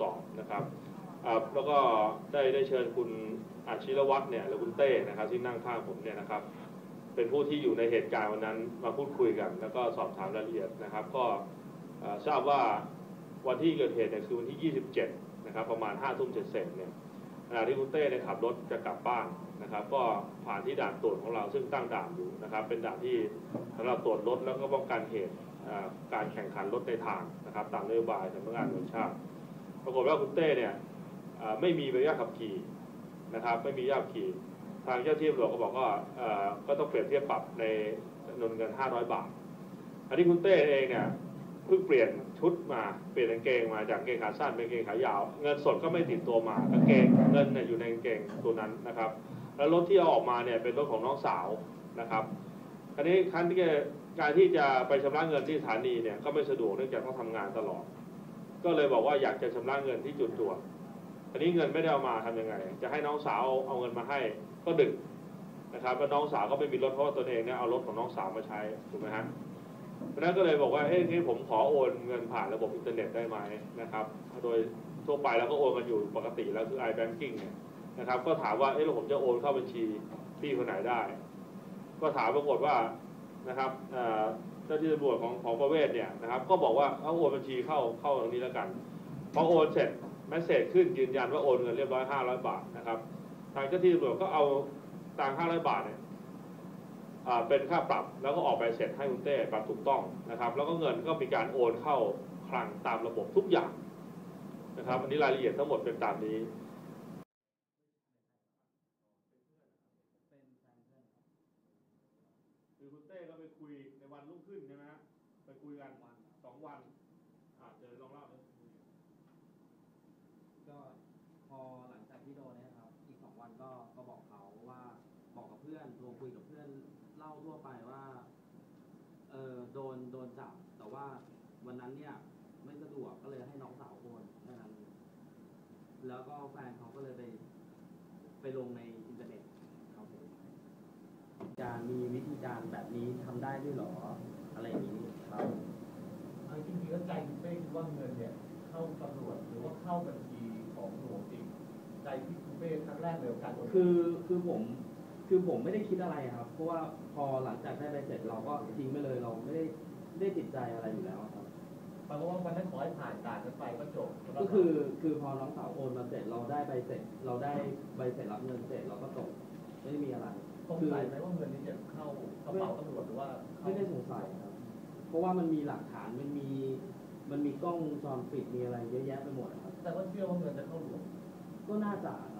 สอบนะครับแล้วก็ได้ได้เชิญคุณอาชิรวัตรเนี่ยหรือคุณเต้นะครับที่นั่งข้างผมเนี่ยนะครับ เป็นผู้ที่อยู่ในเหตุการณ์วันนั้นมาพูดคุยกัน แล้วก็สอบถามรายละเอียดนะครับ ก็ทราบว่าวันที่เกิดเหตุเนี่ยคือวันที่ 27 นะครับ ประมาณ5ทุ่มเศษเนี่ยขณะที่คุณเต้เนี่ยขับรถจะกลับบ้านนะครับ ก็ผ่านที่ด่านตรวจของเราซึ่งตั้งด่านอยู่นะครับ เป็นด่านที่สำหรับตรวจรถแล้วก็ป้องกันเหตุการแข่งขันรถในทางนะครับ ตามนโยบายสำนักงานตำรวจแห่งชาติ ปรากฏว่าคุณเต้เนี่ยไม่มีใบอนุญาตขับขี่นะครับ ไม่มีญาตขับขี่ ทางเจ้าที่ตำรวจก็บอกว่าก็ต้องเปรียบเทียบปรับในจำนวนเงิน 500 บาท อันนี้คุณเต้เองเนี่ยเพิ่งเปลี่ยนชุดมาเปลี่ยนกางเกงมาจากกางเกงขาสั้นเป็นกางเกงขายาว เงินสดก็ไม่ติดตัวมากางเกงเงินเนี่ยอยู่ในกางเกงตัวนั้นนะครับ แล้วรถที่เอาออกมาเนี่ยเป็นรถของน้องสาวนะครับอันนี้คันที่การที่จะไปชำระเงินที่สถานีเนี่ยก็ไม่สะดวกเนื่องจากต้องทำงานตลอด ก็เลยบอกว่าอยากจะชำระเงินที่จุดตรวจอันนี้เงินไม่ได้เอามาทำยังไง จะให้น้องสาวเอาเงินมาให้ก็ดึกนะครับแล้วน้องสาวก็ไม่มีรถเพราะว่าตนเองเนี่ยเอารถของน้องสาวมาใช้ถูกไหมฮะเพราะนั้นก็เลยบอกว่าเอ้ยนี่ผมขอโอนเงินผ่านระบบอินเทอร์เน็ตได้ไหมนะครับ โดยทั่วไปแล้วก็โอนกันอยู่ปกติแล้วคือ i-banking เนี่ยนะครับ ก็ถามว่าเอ้แล้วผมจะโอนเข้าบัญชีพี่คนไหนได้ ก็ถามปรากฏว่านะครับอ่อเจ้าที่ตำรวจของของประเวศเนี่ยนะครับก็บอกว่าเอาโอนบัญชีเข้าเข้าตรงนี้แล้วกันพอโอนเสร็จแมสเซจขึ้นยืนยันว่าโอนเงินเรียบร้อย500บาทนะครับทางเจ้าที่ตำรวจก็เอาตังค์500บาทเนี่ยอ่าเป็นค่าปรับแล้วก็ออกไปเสร็จให้คุณเต้ปรับถูกต้องนะครับ แล้วก็เงินก็มีการโอนเข้าคลังตามระบบทุกอย่างนะครับ อันนี้รายละเอียดทั้งหมดเป็นตามนี้ คือคุณเต้ก็ไปคุยในวันรุ่งขึ้นใช่ไหมฮะไปคุยกันวันสองวันอ่าเดี๋ยวลองเล่าเลย ก็พอหลังจากที่โดนเนี่ยครับ อีกสองวันก็ก็บอกเขาว่าบอกกับเพื่อนโทรคุยกับเพื่ อนเล่าทั่วไปว่าเออโดนโดนจับ แต่ว่าวันนั้นเนี่ย ไม่สะดวกก็เลยให้น้องสาวโอนแค่นั้นแล้วก็แฟนเขาก็เลยไปไปลงในอินเทอร์เน็ตครับผมการมีวิธีการแบบนี้ทำได้ด้วยเหรอ อะไรอย่างนี้ครับเอาจริงๆแล้วใจคุณเป้คิดว่าเงินเนี่ย เข้าตำรวจหรือว่าเข้าบัญชีของหลวงจริงใจที่คุณเป้ครั้งแรกเลยกับการโน คือคือผม คือผมไม่ได้คิดอะไรครับ เพราะว่าพอหลังจากได้ใบเสร็จเราก็ทิ้งไปเลยเราไม่ได้ไม่ได้ติดใจอะไรอยู่แล้วครับ แปลว่าวันนั้นขอให้ผ่านด่านนั้นไปก็จบก็คือคือพอน้องสาวโอนมาเสร็จเราได้ใบเสร็จ เราได้ใบเสร็จรับเงินเสร็จเราก็จบไม่ได้มีอะไร สงสัยไหมว่าเงินนี้จะเข้ากระเป๋าตำรวจหรือว่าเข้าไม่ได้สงสัยครับ เพราะว่ามันมีหลักฐานมันมี มันมีกล้องวงจรปิดมีอะไรเยอะแยะไปหมดครับ แต่ว่าเชื่อว่าเงินจะเข้าหลวงก็น่าจะครับ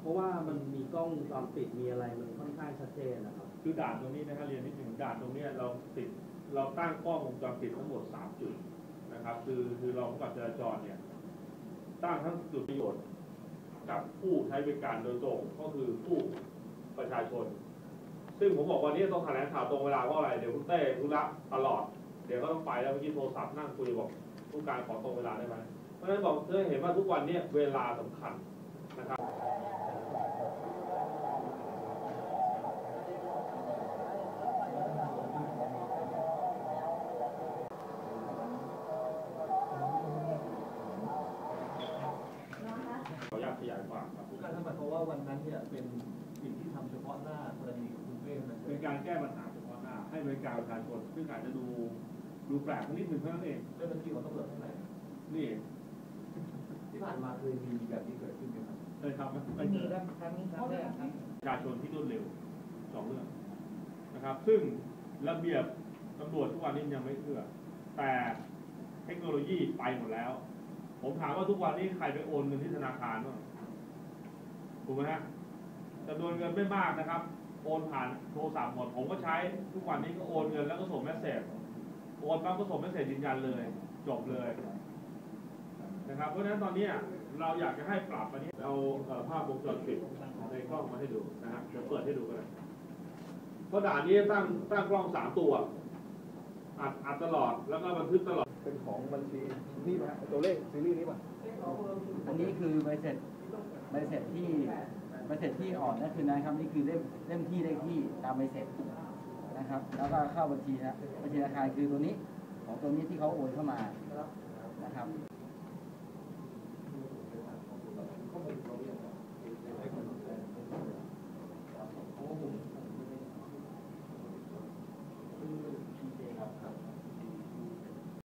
เพราะว่ามันมีกล้องวงจรปิดมีอะไรมันค่อนข้างชัดเจนนะครับ คือด่านตรงนี้นะครับเรียนนิดหนึ่งด่านตรงเนี้ยเราติดเราตั้งกล้องวงจรปิดทั้งหมดสามจุดนะครับ คือคือเรากับจราจรเนี่ยตั้งทั้งจุดประโยชน์กับผู้ใช้บริการโดยตรงก็คือผู้ประชาชน ซึ่งผมบอกวันนี้ต้องแถลงข่าวตรงเวลาว่าอะไรเดี๋ยวคุณเต้ธุระตลอด เดี๋ยวก็ต้องไปแล้วเมื่อกี้โทรศัพท์นั่งคุยบอกผู้การขอตรงเวลาได้ไหมเพราะฉะนั้นบอกเพื่อเห็นว่าทุกวันเนี้เวลาสำคัญ นะครับขออนุญาตขยายความครับผู้การทำหมายความว่าวันนั้นเนี่ยเป็นสิ่งที่ทำเฉพาะหน้ากรณีของคุณเป้นะเป็นการแก้ปัญหาเฉพาะหน้า ให้บริการประชาชนซึ่งอาจจะดูดูแปลกนิดหนึ่งเท่านั้นเองด้วยบัญชีของตำรวจเท่าไหร่นี่ที่ผ่านมาเคยมีแบบนี้เกิดขึ้นไหมครับ เคยทำไหมไม่เคยครั้งนี้ครั้งแรกครับ ประชาชนที่รวดเร็วสองเรื่องนะครับ ซึ่งระเบียบตำรวจทุกวันนี้ยังไม่เอื้อแต่เทคโนโลยีไปหมดแล้ว ผมถามว่าทุกวันนี้ใครไปโอนเงินที่ธนาคารบ้างถูกไหมฮะจำนวนเงินไม่มากนะครับ โอนผ่านโทรศัพท์หมดผมก็ใช้ทุกวันนี้ก็โอนเงินแล้วก็ส่งเมสเซจโอนปั๊บก็ส่งเมสเซจยืนยันเลย จบเลย นะครับเพราะฉะนั้นตอนเนี้ย เราอยากจะให้ปรับอันนี้เอาเอ่อภาพวงจรปิดในกล้องมาให้ดูนะฮะเดี๋ยวเปิดให้ดูกันเลยเพราะด่านนี้ตั้งตั้งกล้องสามตัวอัดอัดตลอดแล้วก็บันทึกตลอดเป็นของบัญชีนี่ป่ะตัวเลขซีรีส์นี้ป่ะอันนี้คือใบเสร็จใบเสร็จที่ใบเสร็จที่ออกนั่นคือนะครับนี่คือเล่มเล่มที่เลขที่ตามใบเสร็จนะครับ แล้วก็เข้าบัญชีนะบัญชีธนาคารคือตัวนี้ของตัวนี้ที่เขาโอนเข้ามานะครับ